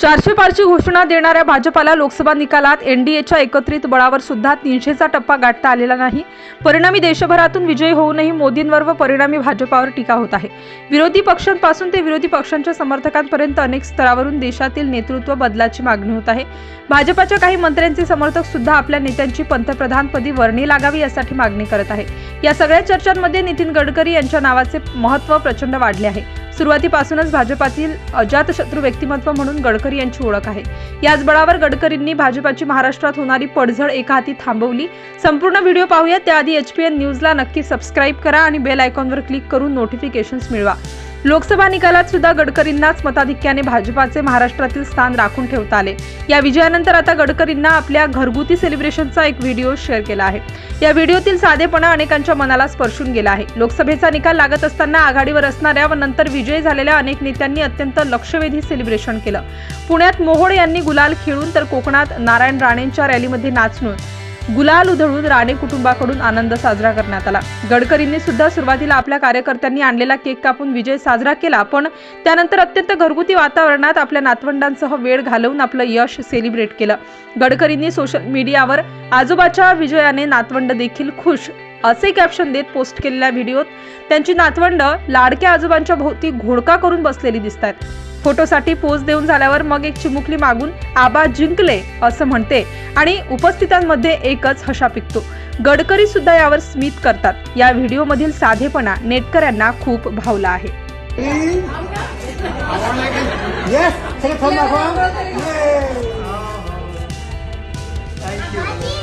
चारशे पारची घोषणा देणाऱ्या भाजपाला लोकसभा निकालात एनडीएच्या एकत्रित बळावर सुद्धा तीनशेचा टप्पा गाठता आलेला नाही. परिणामी देशभरातून विजयी होऊनही मोदींवर व परिणामी भाजपावर टीका होत आहे. विरोधी पक्षांपासून ते विरोधी पक्षांच्या समर्थकांपर्यंत अनेक स्तरावरून देशातील नेतृत्व बदलाची मागणी होत आहे. भाजपाच्या काही मंत्र्यांचे समर्थक सुद्धा आपल्या नेत्यांची पंतप्रधानपदी वर्णी लागावी यासाठी मागणी करत आहे. या सगळ्या चर्चांमध्ये नितीन गडकरी यांच्या नावाचे महत्त्व प्रचंड वाढले आहे. सुरुवातीपासूनच भाजपातील अजातशत्रू व्यक्तिमत्व म्हणून गडकरी यांची ओळख आहे. याच बळावर गडकरींनी भाजपाची महाराष्ट्रात होणारी पडझड एका हाती थांबवली. संपूर्ण व्हिडिओ पाहूया. त्याआधी एच पी एन न्यूजला नक्की सबस्क्राईब करा आणि बेल आयकॉनवर क्लिक करून नोटिफिकेशन्स मिळवा. लोकसभा निकालात सुद्धा गडकरींनाच मताधिक्याने भाजपाचे महाराष्ट्रातील स्थान राखून ठेवता आले. या विजयानंतर आता गडकरींना आपल्या घरगुती सेलिब्रेशनचा एक व्हिडिओ शेअर केला आहे. या व्हिडिओतील साधेपणा अनेकांच्या मनाला स्पर्शून गेला आहे. लोकसभेचा निकाल लागत असताना आघाडीवर असणाऱ्या व नंतर विजयी झालेल्या अनेक नेत्यांनी अत्यंत लक्षवेधी सेलिब्रेशन केलं. पुण्यात मोहोळ यांनी गुलाल खेळून तर कोकणात नारायण राणेंच्या रॅलीमध्ये नाचणून गुलाल उधळून राणे कुटुंबाकडून आनंद साजरा करण्यात आला. गडकरींनी सुद्धा सुरुवातीला आपल्या कार्यकर्त्यांनी आणलेला केक कापून विजय साजरा केला पण त्यानंतर अत्यंत घरगुती वातावरणात आपल्या नातवंडांसह वेळ घालवून आपलं यश सेलिब्रेट केलं. गडकरींनी सोशल मीडियावर आजोबाच्या विजयाने नातवंड देखील खुश असे कॅप्शन देत पोस्ट केलेल्या व्हिडिओत त्यांची नातवंड लाडक्या आजोबांच्या भोवती घोडका करून बसलेली दिसत आहेत फोटोसाठी पोज देऊन झाल्यावर मग एक चिमुकली मागून आबा जिंकले असं म्हणते आणि उपस्थितांमध्ये एकच हशा पिकतो. गडकरी सुद्धा यावर स्मित करतात. या व्हिडिओमधील साधेपणा नेटकऱ्यांना खूप भावला आहे. Yes, take it from that one.